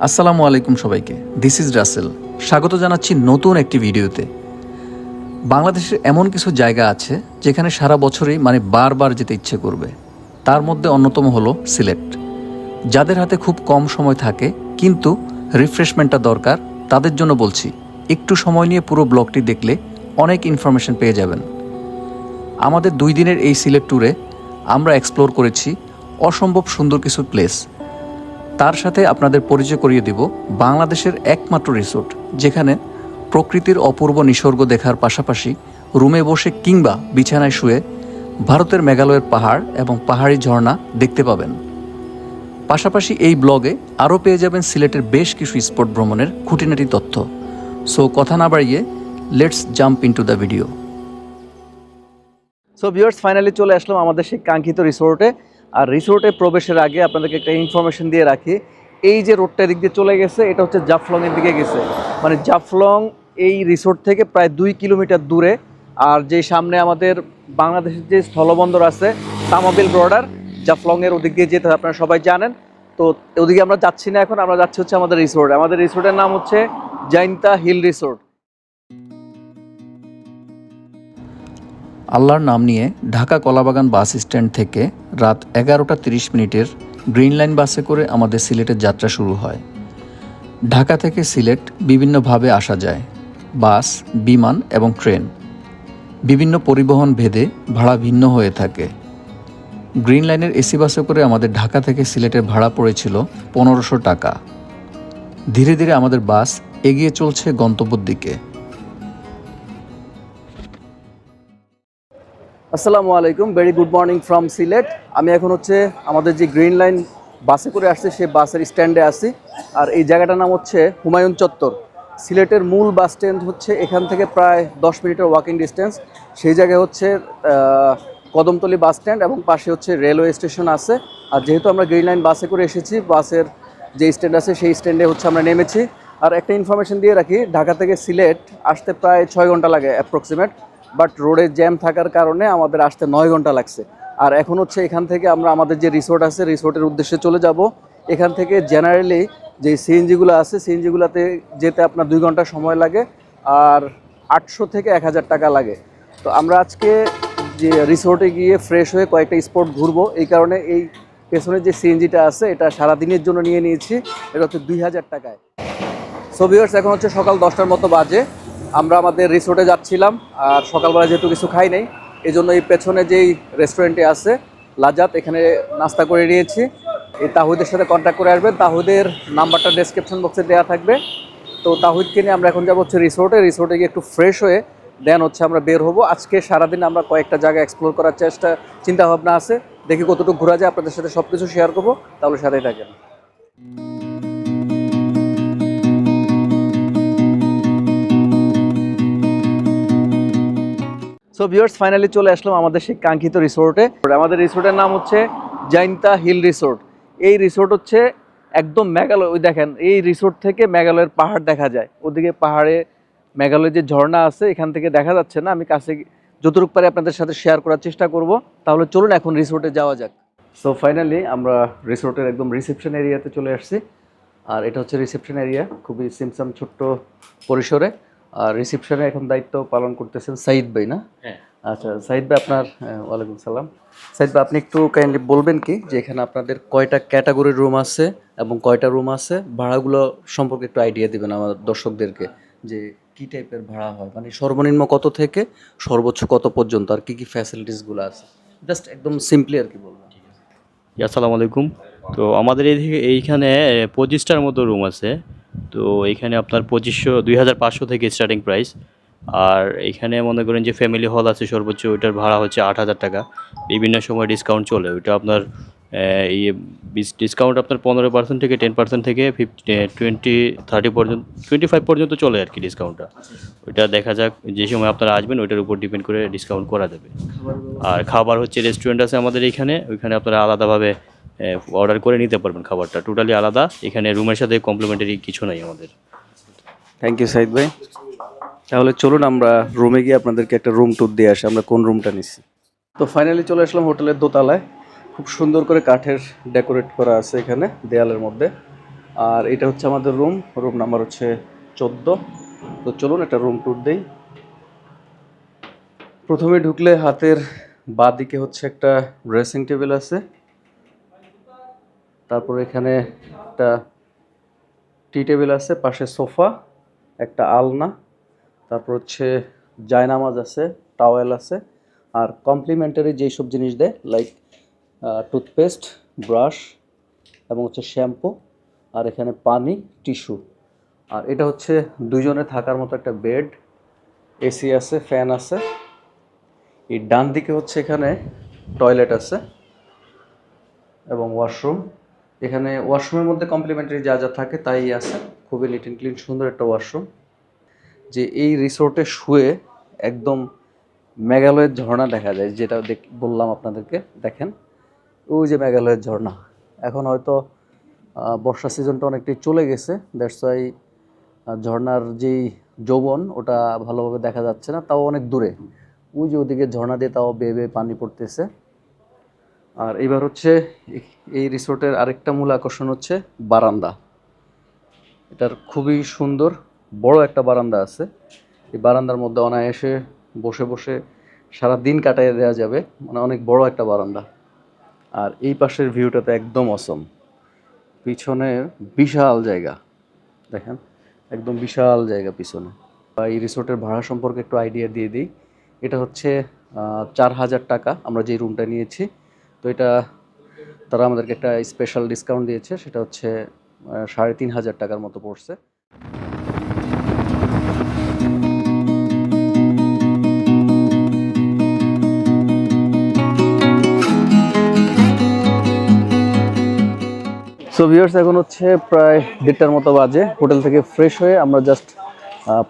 আসসালামু আলাইকুম সবাইকে। দিস ইজ রাসেল স্বাগত জানাচ্ছি নতুন একটি ভিডিওতে। বাংলাদেশের এমন কিছু জায়গা আছে যেখানে সারা বছরই মানে বারবার যেতে ইচ্ছে করবে। তার মধ্যে অন্যতম হলো সিলেট। যাদের হাতে খুব কম সময় থাকে, কিন্তু রিফ্রেশমেন্টটা দরকার, তাদের জন্য বলছি, একটু সময় নিয়ে পুরো ব্লগটি দেখলে অনেক ইনফরমেশন পেয়ে যাবেন। আমাদের দুই দিনের এই সিলেট ট্যুরে আমরা এক্সপ্লোর করেছি অসম্ভব সুন্দর কিছু প্লেস তার সাথে আপনাদের পরিচয় করিয়ে দিব বাংলাদেশের একমাত্র রিসোর্ট, যেখানে প্রকৃতির অপূর্ব নিসর্গ দেখার পাশাপাশি রুমে বসে কিংবা বিছানায় শুয়ে ভারতের মেঘালয়ের পাহাড় এবং পাহাড়ি ঝর্ণা দেখতে পাবেন। পাশাপাশি এই ব্লগে আরও পেয়ে যাবেন সিলেটের বেশ কিছু স্পট ভ্রমণের খুঁটিনাটি তথ্য। সো কথা না বাড়িয়ে let's jump into the video so viewers finally চলে আসলাম আমাদের সেই কাঙ্ক্ষিত রিসোর্টে। আর রিসোর্টে প্রবেশের আগে আপনাদেরকে একটা ইনফরমেশন দিয়ে রাখি। এই যে রোডটা দিক দিয়ে চলে গেছে, এটা হচ্ছে জাফলং এর দিকে গেছে। মানে জাফলং এই রিসোর্ট থেকে প্রায় দুই কিলোমিটার দূরে। আর যে সামনে আমাদের বাংলাদেশের যে স্থলবন্দর আছে, তামাবিল বর্ডার জাফলং এর ওদিক দিয়ে যেতে আপনারা সবাই জানেন। তো ওদিকে আমরা যাচ্ছি না এখন, আমরা যাচ্ছি হচ্ছে আমাদের রিসোর্ট আমাদের রিসোর্টের নাম হচ্ছে জাইন্তা হিল রিসোর্ট আল্লাহর নাম নিয়ে ঢাকা কলাবাগান বাস স্ট্যান্ড থেকে রাত এগারোটা তিরিশ মিনিটের গ্রিন লাইন বাসে করে আমাদের সিলেটের যাত্রা শুরু হয়। ঢাকা থেকে সিলেট বিভিন্নভাবে আসা যায়, বাস, বিমান এবং ট্রেন। বিভিন্ন পরিবহন ভেদে ভাড়া ভিন্ন হয়ে থাকে। গ্রিন লাইনের এসি বাসে করে আমাদের ঢাকা থেকে সিলেটের ভাড়া পড়েছিল পনেরোশো টাকা। ধীরে ধীরে আমাদের বাস এগিয়ে চলছে গন্তব্যের দিকে। আসসালামু আলাইকুম very good morning from Sylhet. আমি এখন হচ্ছে আমাদের যে গ্রিন লাইন বাসে করে আসছে সে বাসের স্ট্যান্ডে আছি। আর এই জায়গাটার নাম হচ্ছে হুমায়ুন চত্বর। সিলেটের মূল বাস স্ট্যান্ড হচ্ছে এখান থেকে প্রায় দশ মিনিটের ওয়াকিং ডিস্টেন্স সেই জায়গায় হচ্ছে কদমতলি বাস স্ট্যান্ড এবং পাশে হচ্ছে রেলওয়ে স্টেশন আছে। আর যেহেতু আমরা গ্রিন লাইন বাসে করে এসেছি বাসের যে স্ট্যান্ড আছে, সেই স্ট্যান্ডে হচ্ছে আমরা নেমেছি। আর একটা ইনফরমেশন দিয়ে রাখি, ঢাকা থেকে সিলেট আসতে প্রায় ছয় ঘণ্টা লাগে অ্যাপ্রক্সিমেট বাট রোডে জ্যাম থাকার কারণে আমাদের আসতে নয় ঘণ্টা লাগছে। আর এখন হচ্ছে এখান থেকে আমরা আমাদের যে রিসোর্ট আছে, রিসোর্টের উদ্দেশ্যে চলে যাব। এখান থেকে জেনারেলি যে সিএনজিগুলো আছে, সিএনজিগুলোতে যেতে আপনার দুই ঘণ্টা সময় লাগে আর আটশো থেকে এক হাজার টাকা লাগে। তো আমরা আজকে যে রিসোর্টে গিয়ে ফ্রেশ হয়ে কয়েকটা স্পট ঘুরবো, এই কারণে এই পেছনের যে সিএনজিটা আছে, এটা সারাদিনের জন্য নিয়ে নিয়েছি। এটা হচ্ছে দুই হাজার টাকায়। সো এখন হচ্ছে সকাল দশটার মতো বাজে। আমরা আমাদের রিসোর্টে যাচ্ছিলাম, আর সকালবেলা যেহেতু কিছু খাই নাই এই জন্য এই পেছনে যেই রেস্টুরেন্টে আছে, লাজাত, এখানে নাস্তা করে নিয়েছি। এই তাহুদের সাথে কন্ট্যাক্ট করে আসবেন। তাহুদের নাম্বারটা ডেসক্রিপশন বক্সে দেওয়া থাকবে। তো তাহুদকে নিয়ে আমরা এখন যাব হচ্ছে রিসোর্টে রিসোর্টে গিয়ে একটু ফ্রেশ হয়ে দেন হচ্ছে আমরা বের হব। আজকে সারাদিন আমরা কয়েকটা জায়গা এক্সপ্লোর করার চেষ্টা চিন্তা ভাবনা আছে। দেখি কতটুকু ঘোরা যায়, আপনাদের সাথে সব কিছু শেয়ার করব। তাহলে সাথেই থাকেন। সো ভিউয়ার্স ফাইনালি চলে আসলাম আমাদের সেই কাঙ্ক্ষিত রিসোর্টে আমাদের রিসোর্টের নাম হচ্ছে জাইন্তা হিল রিসোর্ট এই রিসোর্ট হচ্ছে একদম মেঘালয়, ওই দেখেন, এই রিসোর্ট থেকে মেঘালয়ের পাহাড় দেখা যায়। ওদিকে পাহাড়ে মেঘালয়ের যে ঝর্ণা আছে, এখান থেকে দেখা যাচ্ছে না। আমি কাছে গি- পারে আপনাদের সাথে শেয়ার করার চেষ্টা করব। তাহলে চলুন এখন রিসোর্টে যাওয়া যাক। সো ফাইনালি আমরা রিসোর্টের একদম রিসেপশন এরিয়াতে চলে আসছি। আর এটা হচ্ছে রিসেপশন এরিয়া খুবই সিমসাম ছোট্ট পরিসরে। আর রিসেপশনে এখন দায়িত্ব পালন করতেছেন সাইদ ভাই না? হ্যাঁ। আচ্ছা সাইদ ভাই আপনার ওয়ালাইকুম সালাম। সাইদ ভাই আপনি একটু কাইন্ডলি বলবেন কি যে এখানে আপনাদের কয়টা ক্যাটাগরির রুম আছে এবং কয়টা রুম আছে? ভাড়াগুলো সম্পর্কে একটু আইডিয়া দিবেন আমার দর্শকদেরকে যে কি টাইপের ভাড়া হয়? মানে সর্বনিম্ন কত থেকে সর্বোচ্চ কত পর্যন্ত আর কি কি ফ্যাসিলিটিসগুলো আছে? জাস্ট একদম সিম্পলি আর কি বলবেন। আসসালামু আলাইকুম। তো আমাদের এইদিকে এইখানে পঁচিশটার মতো রুম আছে। তো এইখানে আপনার পঁচিশশো, দুই হাজার পাঁচশো থেকে স্টার্টিং প্রাইস আর এইখানে মনে করেন যে ফ্যামিলি হল আছে সর্বোচ্চ, ওইটার ভাড়া হচ্ছে আট হাজার টাকা। বিভিন্ন সময় ডিসকাউন্ট চলে, ওইটা আপনার ইয়ে ডিসকাউন্ট আপনার পনেরো পার্সেন্ট থেকে টেন পার্সেন্ট থেকে ফিফটি টোয়েন্টি থার্টি পর্যন্ত টোয়েন্টি ফাইভ পর্যন্ত চলে আর কি ডিসকাউন্টটা ওইটা দেখা যাক, যে সময় আপনারা আসবেন, ওইটার উপর ডিপেন্ড করে ডিসকাউন্ট করা যাবে। আর খাবার হচ্ছে রেস্টুরেন্ট আছে আমাদের এখানে, ওইখানে আপনারা আলাদাভাবে অর্ডার করে নিতে পারবেন খাবারটা। টোটালি আলাদা। এখানে রুমের সাথে কমপ্লিমেন্টারি কিছু নাই আমাদের। থ্যাংক ইউ সাইদ ভাই। তাহলে চলুন আমরা রুমে গিয়ে আপনাদেরকে একটা রুম ট্যুর দিয়ে আসি। আমরা কোন রুমটা নিচ্ছি? তো ফাইনালি চলে আসলাম হোটেলের দোতলায়। খুব সুন্দর করে কাঠের ডেকোরেট করা আছে এখানে, দেয়ালের মধ্যে। আর এটা হচ্ছে আমাদের রুম রুম নাম্বার হচ্ছে চোদ্দ। তো চলুন একটা রুম ট্যুর দেই। প্রথমে ঢুকলে হাতের বাঁ দিকে হচ্ছে একটা ড্রেসিং টেবিল আছে। তারপর এখানে একটা টি টেবিল আছে, পাশে সোফা, একটা আলনা, তারপর হচ্ছে জায়নামাজ আছে, টাওয়েল আছে, আর কমপ্লিমেন্টারি যেই সব জিনিস দেয় লাইক টুথপেস্ট, ব্রাশ এবং হচ্ছে শ্যাম্পু, আর এখানে পানি, টিস্যু। আর এটা হচ্ছে দুজনে থাকার মতো একটা বেড এসি আছে, ফ্যান আছে। এই ডান দিকে হচ্ছে এখানে টয়লেট আছে এবং ওয়াশরুম। এখানে ওয়াশরুমের মধ্যে কমপ্লিমেন্টারি যা যা থাকে তাই আছে। খুবই নিট অ্যান্ড ক্লিন সুন্দর একটা ওয়াশরুম যে এই রিসোর্টে শুয়ে একদম মেঘালয়ের ঝর্ণা দেখা যায়, যেটা বললাম আপনাদেরকে, দেখেন। ওই যে মেঘালয়ের ঝর্ণা। এখন হয়তো বর্ষা সিজনটা অনেকটাই চলে গেছে। দ্যাটস ওয়াই ঝর্ণার যেই যৌবন, ওটা ভালোভাবে দেখা যাচ্ছে না, তাও অনেক দূরে। ওই যে ওদিকে ঝর্ণা দিয়ে তাও বেয়ে বেয়ে পানি পড়তেছে। আর এবার হচ্ছে এই রিসোর্টের আরেকটা মূল আকর্ষণ হচ্ছে বারান্দা। এটার খুবই সুন্দর বড় একটা বারান্দা আছে। এই বারান্দার মধ্যে অনায়াসে বসে বসে সারা দিন কাটাইয়ে দেওয়া যাবে। মানে অনেক বড় একটা বারান্দা। আর এই পাশের ভিউটা তো একদম অসম পিছনে বিশাল জায়গা। দেখেন, একদম বিশাল জায়গা পিছনে। বা এই রিসোর্টের ভাড়া সম্পর্কে একটু আইডিয়া দিয়ে দিই। এটা হচ্ছে চার হাজার টাকা। আমরা যে রুমটা নিয়েছি তো এটা তারা আমাদেরকে একটা স্পেশাল ডিসকাউন্ট দিয়েছে, সেটা হচ্ছে সাড়ে তিন হাজার টাকার মতো পড়ছে। সো ভিউয়ার্স এখন হচ্ছে প্রায় দেড়টার মতো বাজে। হোটেল থেকে ফ্রেশ হয়ে আমরা জাস্ট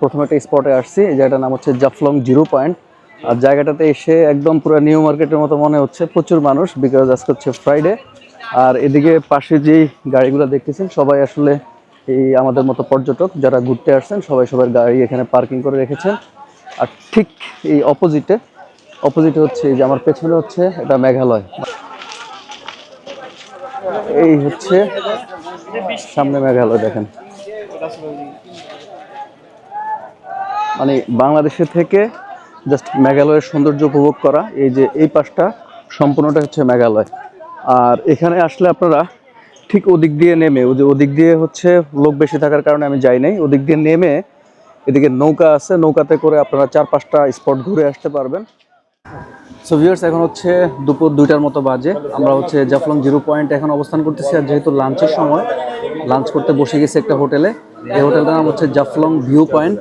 প্রথমে একটা স্পটে আসছি, এই জায়গাটার নাম হচ্ছে জাফলং জিরো পয়েন্ট। আর জায়গাটাতে এসে একদম পুরো নিউ মার্কেটের মতো মনে হচ্ছে। প্রচুর মানুষ বিকজ আজকে হচ্ছে ফ্রাইডে আর এদিকে পাশে যেই গাড়িগুলো দেখতেছেন, সবাই আসলে এই আমাদের মতো পর্যটক, যারা ঘুরতে আসছেন, সবাই সবার গাড়ি এখানে পার্কিং করে রেখেছেন। আর ঠিক এই অপোজিটে অপোজিটে হচ্ছে এই যে আমার পেছনে হচ্ছে এটা মেঘালয়। এই হচ্ছে সামনে মেঘালয়, দেখেন। মানে বাংলাদেশের থেকে জাস্ট মেঘালয়ের সৌন্দর্য উপভোগ করা, এই যে এই পাশটা সম্পূর্ণটা হচ্ছে মেঘালয়। আর এখানে আসলে আপনারা ঠিক ওদিক দিয়ে নেমে ওদিক দিয়ে হচ্ছে লোক বেশি থাকার কারণে আমি যাই নাই, ওদিক দিয়ে নেমে এদিকে নৌকা আছে, নৌকাতে করে আপনারা চার পাঁচটা স্পট ঘুরে আসতে পারবেন। সো ভিউয়ার্স এখন হচ্ছে দুপুর দুইটার মতো বাজে। আমরা হচ্ছে জাফলং জিরো পয়েন্ট এখন অবস্থান করতেছি, আর যেহেতু লাঞ্চের সময়, লাঞ্চ করতে বসে গেছি একটা হোটেলে। এই হোটেলটার নাম হচ্ছে জাফলং ভিউ পয়েন্ট।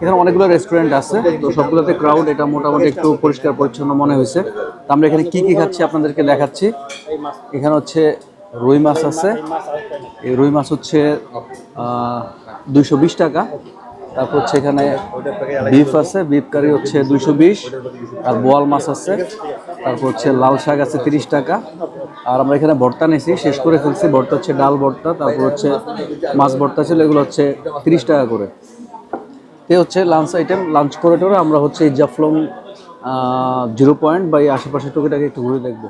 এখানে অনেকগুলো রেস্টুরেন্ট আছে। তো সবগুলোতে ক্রাউড এটা মোটামুটি একটু পরিষ্কার, পরিচ্ছন্ন মনে হয়েছে। তো আমরা এখানে কি কি খাচ্ছি আপনাদেরকে দেখাচ্ছি। এখানে হচ্ছে রুই মাছ আছে। এই রুই মাছ হচ্ছে দুইশো বিশ টাকা। তারপর হচ্ছে এখানে বিফ আছে। বিফ কারি হচ্ছে দুইশো বিশ। আর বোয়াল মাছ আছে। তারপর হচ্ছে লাল শাক আছে তিরিশ টাকা। আর আমরা এখানে ভর্তা নিয়েছি শেষ করে ফেলছি। ভর্তা হচ্ছে ডাল ভর্তা। তারপর হচ্ছে মাছ ভর্তা ছিল। এগুলো হচ্ছে তিরিশ টাকা করে। এ হচ্ছে লাঞ্চ আইটেম লাঞ্চ করে টোরে আমরা হচ্ছে এই জাফলং জিরো পয়েন্ট বা এই আশেপাশে টুকিটাকে একটু ঘুরে দেখব।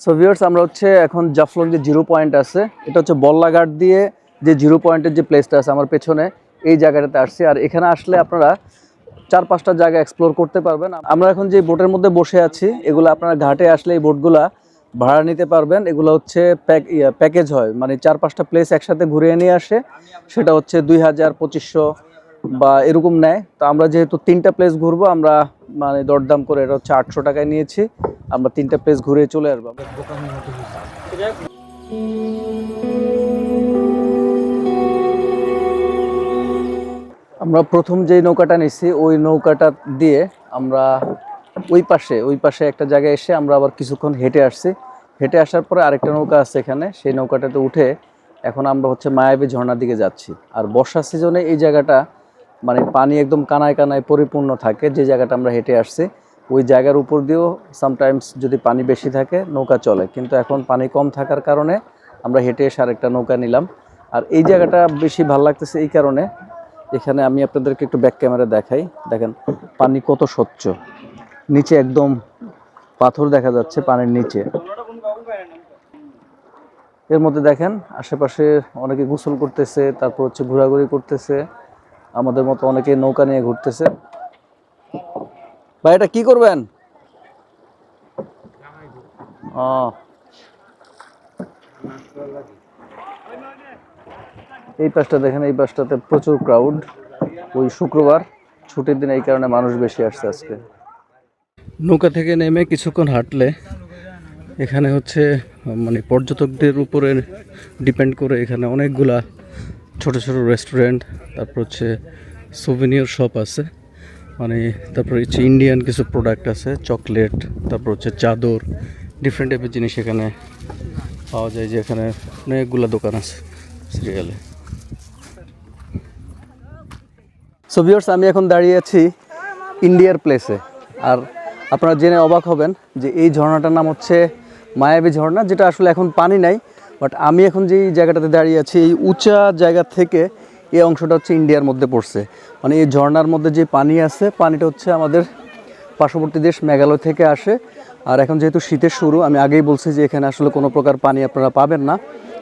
সো ভিউয়ার্স আমরা হচ্ছে এখন জাফলং যে জিরো পয়েন্ট আছে, এটা হচ্ছে বল্লাঘাট দিয়ে যে জিরো পয়েন্টের যে প্লেসটা আছে আমার পেছনে, এই জায়গাটাতে আসছি। আর এখানে আসলে আপনারা চার পাঁচটা জায়গা এক্সপ্লোর করতে পারবেন। আমরা এখন যে বোটের মধ্যে বসে আছি, এগুলো আপনারা ঘাটে আসলে এই বোটগুলা ভাড়া নিতে পারবেন। এগুলো হচ্ছে প্যাক প্যাকেজ হয়। মানে চার পাঁচটা প্লেস একসাথে ঘুরিয়ে নিয়ে আসে। সেটা হচ্ছে দুই হাজার পঁচিশশো বা এরকম নেয়। তো আমরা যেহেতু তিনটা প্লেস ঘুরবো, আমরা মানে দরদাম করে এটা হচ্ছে আটশো টাকায় নিয়েছি। আমরা তিনটা প্লেস ঘুরে চলে আসব। আমরা প্রথম যেই নৌকাটা নিছি, ওই নৌকাটা দিয়ে আমরা ওই পাশে ওই পাশে একটা জায়গায় এসে আমরা আবার কিছুক্ষণ হেঁটে আসছি। হেঁটে আসার পরে আরেকটা নৌকা আছে এখানে। সেই নৌকাটাতে উঠে এখন আমরা হচ্ছে মায়াবী ঝর্ণার দিকে যাচ্ছি। আর বর্ষা সিজনে এই জায়গাটা মানে পানি একদম কানায় কানায় পরিপূর্ণ থাকে, যে জায়গাটা আমরা হেঁটে আসছি। ওই জায়গার উপর দিয়েও সামটাইমস যদি পানি বেশি থাকে, নৌকা চলে। কিন্তু এখন পানি কম থাকার কারণে আমরা হেঁটে এসে আরেকটা নৌকা নিলাম। আর এই জায়গাটা বেশি ভালো লাগতেছে এই কারণে। এখানে আমি আপনাদেরকে একটু ব্যাক ক্যামেরা দেখাই। দেখেন, পানি কত স্বচ্ছ। নিচে একদম পাথর দেখা যাচ্ছে পানির নিচে। এর মধ্যে দেখেন, আশেপাশে অনেকে গোসল করতেছে, তারপর হচ্ছে ঘোরাঘুরি করতেছে, আমাদের মতো অনেকে নৌকা নিয়ে ঘুরতেছে। ভাই, এটা কি করবেন? এই পাশটা দেখেন, এই পাশটাতে প্রচুর ক্রাউড ওই শুক্রবার, ছুটির দিন এই কারণে মানুষ বেশি আসছে আজকে। নৌকা থেকে নেমে কিছুক্ষণ হাঁটলে এখানে হচ্ছে মানে পর্যটকদের উপরে ডিপেন্ড করে এখানে অনেকগুলা ছোট ছোট রেস্টুরেন্ট তারপর হচ্ছে সুভিনিয়র শপ আছে মানে তারপর হচ্ছে ইন্ডিয়ান কিছু প্রোডাক্ট আছে চকলেট তারপর হচ্ছে চাদর ডিফারেন্ট টাইপের জিনিস এখানে পাওয়া যায়, যে এখানে অনেকগুলো দোকান আছে সিরিয়ালে সো ভিউয়ার্স আমি এখন দাঁড়িয়ে আছি ইন্ডিয়ার প্লেসে আর আপনারা জেনে অবাক হবেন যে এই ঝর্ণাটার নাম হচ্ছে মায়াবী ঝর্ণা, যেটা আসলে এখন পানি নাই বাট আমি এখন যেই জায়গাটাতে দাঁড়িয়ে আছি, এই উঁচা জায়গা থেকে এই অংশটা হচ্ছে ইন্ডিয়ার মধ্যে পড়ছে। মানে এই ঝর্ণার মধ্যে যে পানি আছে, পানিটা হচ্ছে আমাদের পার্শ্ববর্তী দেশ মেঘালয় থেকে আসে। আর এখন যেহেতু শীতের শুরু, আমি আগেই বলছি যে এখানে আসলে কোনো প্রকার পানি আপনারা পাবেন না।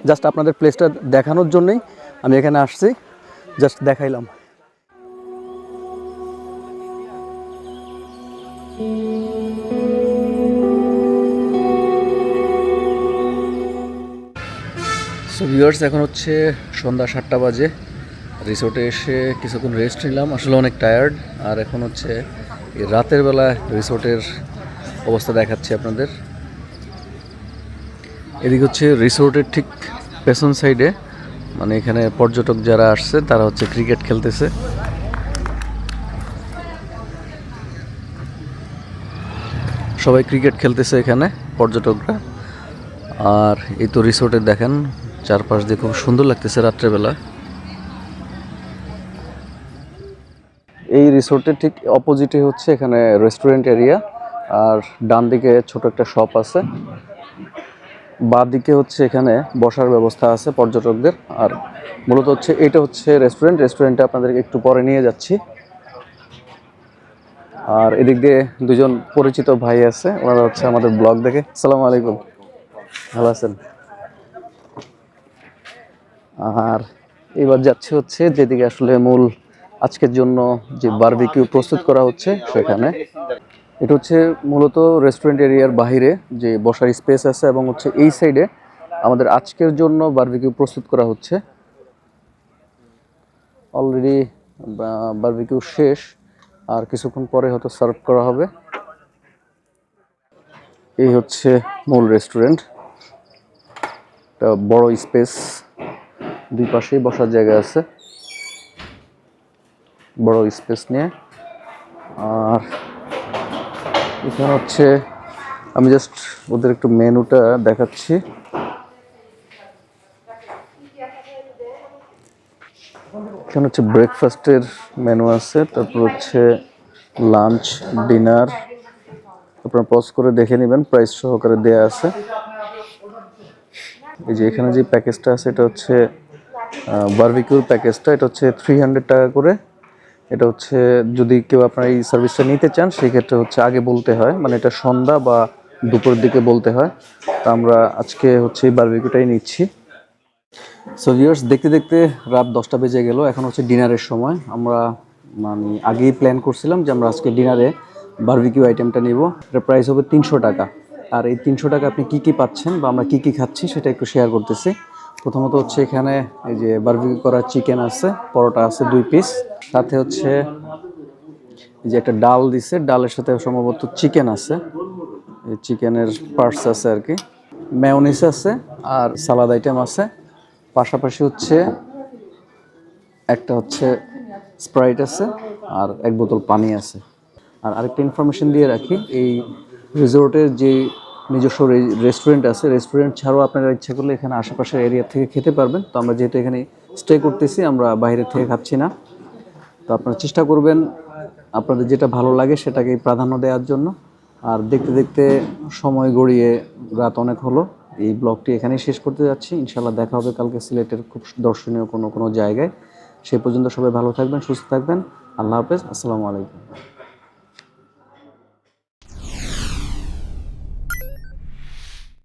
জাস্ট আপনাদের প্লেসটা দেখানোর জন্যই আমি এখানে আসছি। জাস্ট দেখাইলাম। সো ভিউয়ার্স এখন হচ্ছে সন্ধ্যা সাতটা বাজে। রিসোর্টে এসে কিছুক্ষণ রেস্ট নিলাম। আসলে অনেক টায়ার্ড আর এখন হচ্ছে রাতের বেলা রিসোর্টের অবস্থা দেখাচ্ছি আপনাদের। এদিকে হচ্ছে রিসোর্টের ঠিক পেছন সাইডে মানে এখানে পর্যটক যারা আসছে, তারা হচ্ছে ক্রিকেট খেলতেছে। সবাই ক্রিকেট খেলতেছে এখানে, পর্যটকরা। আর এই তো রিসোর্টে দেখেন চারপাশ দিয়ে খুব সুন্দর লাগতেছে রাত্রেবেলা। এই রিসোর্টের ঠিক অপোজিটে হচ্ছে এখানে রেস্টুরেন্ট এরিয়া, আর ডান দিকে ছোট একটা শপ আছে। বাঁ দিকে হচ্ছে এখানে বসার ব্যবস্থা আছে পর্যটকদের, আর মূলত হচ্ছে এটা হচ্ছে রেস্টুরেন্ট। রেস্টুরেন্টে আপনাদেরকে একটু পরে নিয়ে যাচ্ছি। আর এদিক দিয়ে দুজন পরিচিত ভাই আছে, ওনারা হচ্ছে আমাদের ব্লগ দেখে। আসসালামু আলাইকুম। ভালো আছেন? আর এবার যাচ্ছে হচ্ছে যেদিকে আসলে মূল আজকের জন্য যে বারবিকিউ প্রস্তুত করা হচ্ছে সেখানে। এটা হচ্ছে মূলত রেস্টুরেন্ট এরিয়ার বাইরে যে বসার স্পেস আছে এবং হচ্ছে এই সাইডে আমাদের আজকের জন্য বারবিকিউ প্রস্তুত করা হচ্ছে। অলরেডি বারবিকিউ শেষ, আর কিছুক্ষণ পরে হয়তো সার্ভ করা হবে। এই হচ্ছে মূল রেস্টুরেন্ট একটা বড় স্পেস দুই পাশেই বসার জায়গা আছে। বড় স্পেস নিয়ে। আর এখানে হচ্ছে, আমি জাস্ট ওদের একটু মেনুটা দেখাচ্ছি। এখানে হচ্ছে ব্রেকফাস্টের মেনু আছে, তারপর হচ্ছে লাঞ্চ ডিনার আপনারা পজ করে দেখে নেবেন প্রাইস সহকারে দেয়া আছে। এই যে এখানে যে প্যাকেজটা আছে, এটা হচ্ছে বারবিকিউর প্যাকেজটা এটা হচ্ছে থ্রি হান্ড্রেড টাকা করে। এটা হচ্ছে যদি কেউ আপনার এই সার্ভিসটা নিতে চান, সেক্ষেত্রে হচ্ছে আগে বলতে হয় মানে এটা সন্ধ্যা বা দুপুরের দিকে বলতে হয়। তা আমরা আজকে হচ্ছে এই বারবিকিউটাই নিচ্ছি। সো ভিউয়ার্স দেখতে দেখতে রাত দশটা বেজে গেল। এখন হচ্ছে ডিনারের সময়। আমরা মানে আগেই প্ল্যান করছিলাম যে আমরা আজকে ডিনারে বারবিকিউ আইটেমটা নেব। এটা প্রাইস হবে তিনশো টাকা। আর এই তিনশো টাকা আপনি কি কি পাচ্ছেন বা আমরা কি কি খাচ্ছি, সেটা একটু শেয়ার করতেছি। প্রথমত হচ্ছে এখানে এই যে বারবিকিউ করা চিকেন আছে, পরোটা আছে দুই পিস সাথে হচ্ছে এই যে একটা ডাল দিছে, ডালের সাথে সম্ভবত চিকেন আছে। এই চিকেনের পার্টস আছে আর কি। ম্যাওনিস আছে আর সালাদ আইটেম আছে। পাশাপাশি হচ্ছে একটা হচ্ছে স্প্রাইট আছে আর এক বোতল পানি আছে। আর আরেকটা ইনফরমেশন দিয়ে রাখি, এই রিসোর্টের যে নিজস্ব রেস্টুরেন্ট আছে। রেস্টুরেন্ট ছাড়াও আপনারা ইচ্ছা করলে এখানে আশেপাশের এরিয়া থেকে খেতে পারবেন। তো আমরা যেহেতু এখানে স্টে করতেছি, আমরা বাইরে থেকে খাচ্ছি না। তো আপনারা চেষ্টা করবেন আপনাদের যেটা ভালো লাগে সেটাকেই প্রাধান্য দেওয়ার জন্য। আর দেখতে দেখতে সময় গড়িয়ে রাত অনেক হলো। এই ব্লগটি এখানেই শেষ করতে যাচ্ছি। ইনশাল্লাহ দেখা হবে কালকে সিলেটের খুব দর্শনীয় কোনো কোনো জায়গায়। সে পর্যন্ত সবাই ভালো থাকবেন, সুস্থ থাকবেন। আল্লাহ হাফেজ। আসসালামু আলাইকুম।